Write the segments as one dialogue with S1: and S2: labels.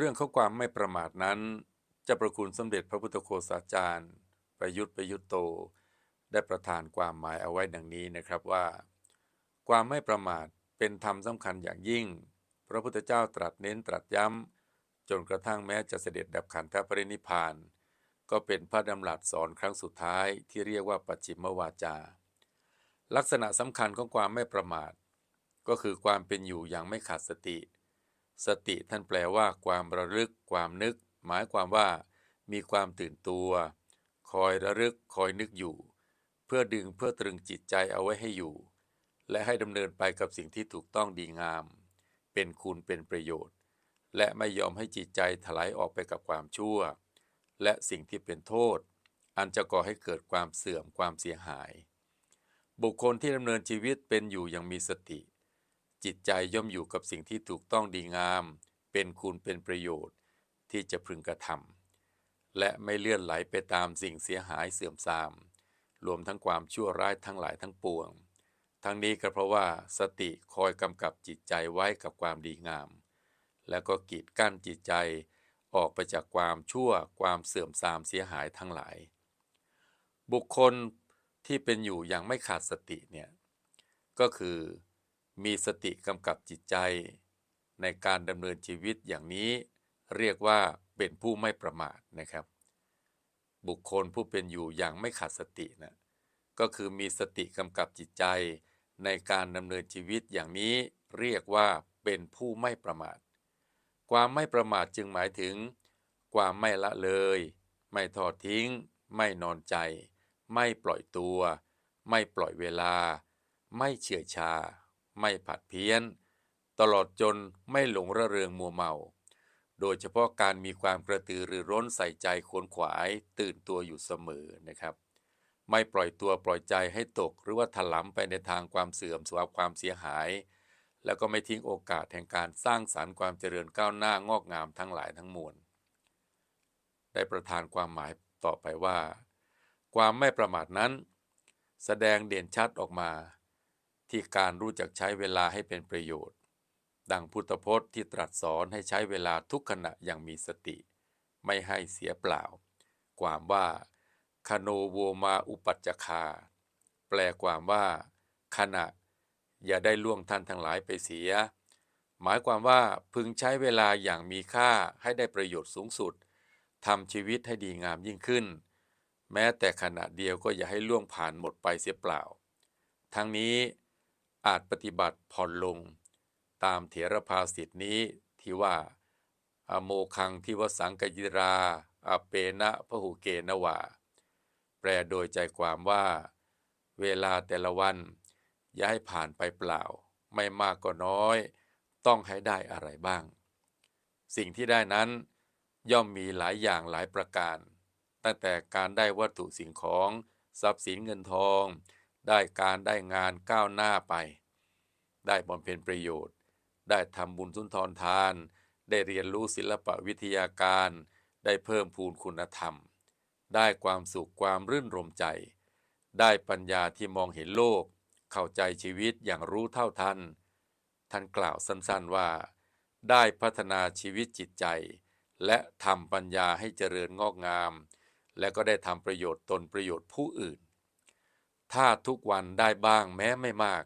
S1: เรื่องข้อความไม่ประมาทนั้นเจ้าประคุณสมเด็จพระพุทธโฆษาจารย์ ประยุทธ์ประยุทธ์โต ได้ประทานความหมายเอาไว้ดังนี้นะครับว่า ความไม่ประมาทเป็นธรรมสำคัญอย่างยิ่ง พระพุทธเจ้าตรัสเน้นตรัสย้ำจนกระทั่งแม้จะเสด็จดับขันธปรินิพพาน ก็เป็นพระดำรัสสอนครั้งสุดท้ายที่เรียกว่าปัจฉิมวาจา ลักษณะสำคัญของความไม่ประมาท ก็คือความเป็นอยู่อย่างไม่ขาดสติ สติท่านแปลว่า ความระลึก ความนึก หมายความว่า มีความตื่นตัว คอยระลึกคอยนึกอยู่ เพื่อดึงเพื่อตรึงจิตใจเอาไว้ให้อยู่ และให้ดำเนินไปกับสิ่งที่ถูกต้องดีงาม เป็นคุณเป็นประโยชน์ และไม่ยอมให้จิตใจถลายออกไปกับความชั่ว และสิ่งที่เป็นโทษ อันจะก่อให้เกิดความเสื่อมความเสียหาย บุคคลที่ดำเนินชีวิตเป็นอยู่อย่างมีสติ จิตใจย่อมอยู่กับสิ่งที่ถูกต้องดีงาม เป็นคุณเป็นประโยชน์ที่จะพึงกระทำและไม่เลื่อนไหลไปตามสิ่งเสียหายเสื่อมทราม รวมทั้งความชั่วร้ายทั้งหลายทั้งปวง ทั้งนี้ก็เพราะว่าสติคอยกำกับจิตใจไว้กับความดีงาม และก็กีดกั้นจิตใจออกไปจากความชั่วความเสื่อมทรามเสียหายทั้งหลาย บุคคลที่เป็นอยู่อย่างไม่ขาดสติเนี่ยก็คือ มีสติกำกับจิตใจ ในการดำเนินชีวิตอย่างนี้เรียกว่าเป็นผู้ไม่ประมาทนะครับ บุคคลผู้เป็นอยู่อย่างไม่ขาดสตินะก็คือมีสติกำกับจิตใจ ในการดำเนินชีวิตอย่างนี้เรียกว่าเป็นผู้ไม่ประมาท ความไม่ประมาทจึงหมายถึง ความไม่ละเลย ไม่ทอดทิ้ง ไม่นอนใจ ไม่ปล่อยตัว ไม่ปล่อยเวลา ไม่เฉื่อยชา ไม่ผัดเพี้ยน ตลอดจนไม่หลงระเริงมัวเมา โดยเฉพาะการมีความกระตือรือร้นใส่ใจขวนขวายตื่นตัวอยู่เสมอนะครับ ไม่ปล่อยตัวปล่อยใจให้ตกหรือว่าถลำไปในทางความเสื่อมสวาความเสียหาย แล้วก็ไม่ทิ้งโอกาสแห่งการสร้างสารรค์ความเจริญก้าวหน้างอกงามทั้งหลายทั้งมวลได้ประทานความหมายต่อไปว่า ความไม่ประมาทนั้น แสดงเด่นชัดออกมา ที่การรู้จักใช้เวลาให้เป็นประโยชน์ ดังพุทธพจน์ที่ตรัสสอนให้ใช้เวลาทุกขณะอย่างมีสติ ไม่ให้เสียเปล่า ความว่า คโนโวมาอุปัจจคา แปลความว่า ขณะ อย่าได้ล่วงท่านทั้งหลายไปเสีย หมายความว่าพึงใช้เวลาอย่างมีค่าให้ได้ประโยชน์สูงสุดทำชีวิตให้ดีงามยิ่งขึ้น แม้แต่ขณะเดียวก็อย่าให้ล่วงผ่านหมดไปเสียเปล่า ทั้งนี้ อาจปฏิบัติผ่อนลง ตามเถรภาสิทธินี้ที่ว่า อโมคังทิวสังกยิราอเปนะพหุเกนวาแปลโดยใจความว่า เวลาแต่ละวัน อย่าให้ผ่านไปเปล่า ไม่มากก็น้อย ต้องให้ได้อะไรบ้าง สิ่งที่ได้นั้นย่อมมีหลายอย่างหลายประการ ตั้งแต่การได้วัตถุสิ่งของ ทรัพย์สินเงินทอง ได้การได้งานก้าวหน้าไป ได้บำเพ็ญประโยชน์ ได้ทำบุญสุนทรทาน ได้เรียนรู้ศิลปวิทยาการ ได้เพิ่มพูนคุณธรรม ได้ความสุขความรื่นรมใจ ได้ปัญญาที่มองเห็นโลก เข้าใจชีวิตอย่างรู้เท่าทัน ท่านกล่าวสั้นๆว่า ได้พัฒนาชีวิตจิตใจ และทำปัญญาให้เจริญงอกงาม และก็ได้ทำประโยชน์ตนประโยชน์ผู้อื่น ถ้าทุกวันได้บ้างแม้ไม่มาก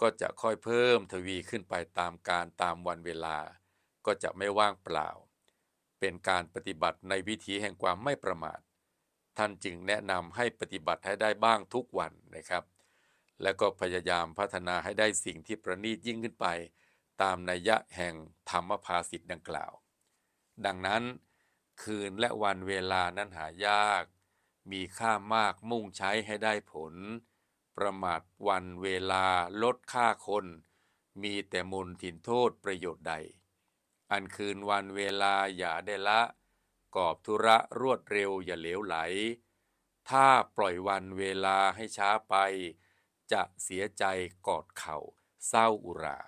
S1: ก็จะค่อยเพิ่มทวีขึ้นไปตามการตามวันเวลา ก็จะไม่ว่างเปล่า เป็นการปฏิบัติในวิถีแห่งความไม่ประมาท ท่านจึงแนะนำให้ปฏิบัติให้ได้บ้างทุกวันนะครับ และก็พยายามพัฒนาให้ได้สิ่งที่ประณีตยิ่งขึ้นไป ตามนัยยะแห่งธรรมภาสิทธิ์ดังกล่าว ดังนั้น คืนและวันเวลานั้นหายาก มีค่ามากมุ่งใช้ให้ได้ผล ประมาทวันเวลาลดค่าคน มีแต่มนทินโทษประโยชน์ใด อันคืนวันเวลาอย่าได้ละ กอบธุระรวดเร็วอย่าเหลวไหล ถ้าปล่อยวันเวลาให้ช้าไป จะเสียใจกอดเข่าเศร้าอุรา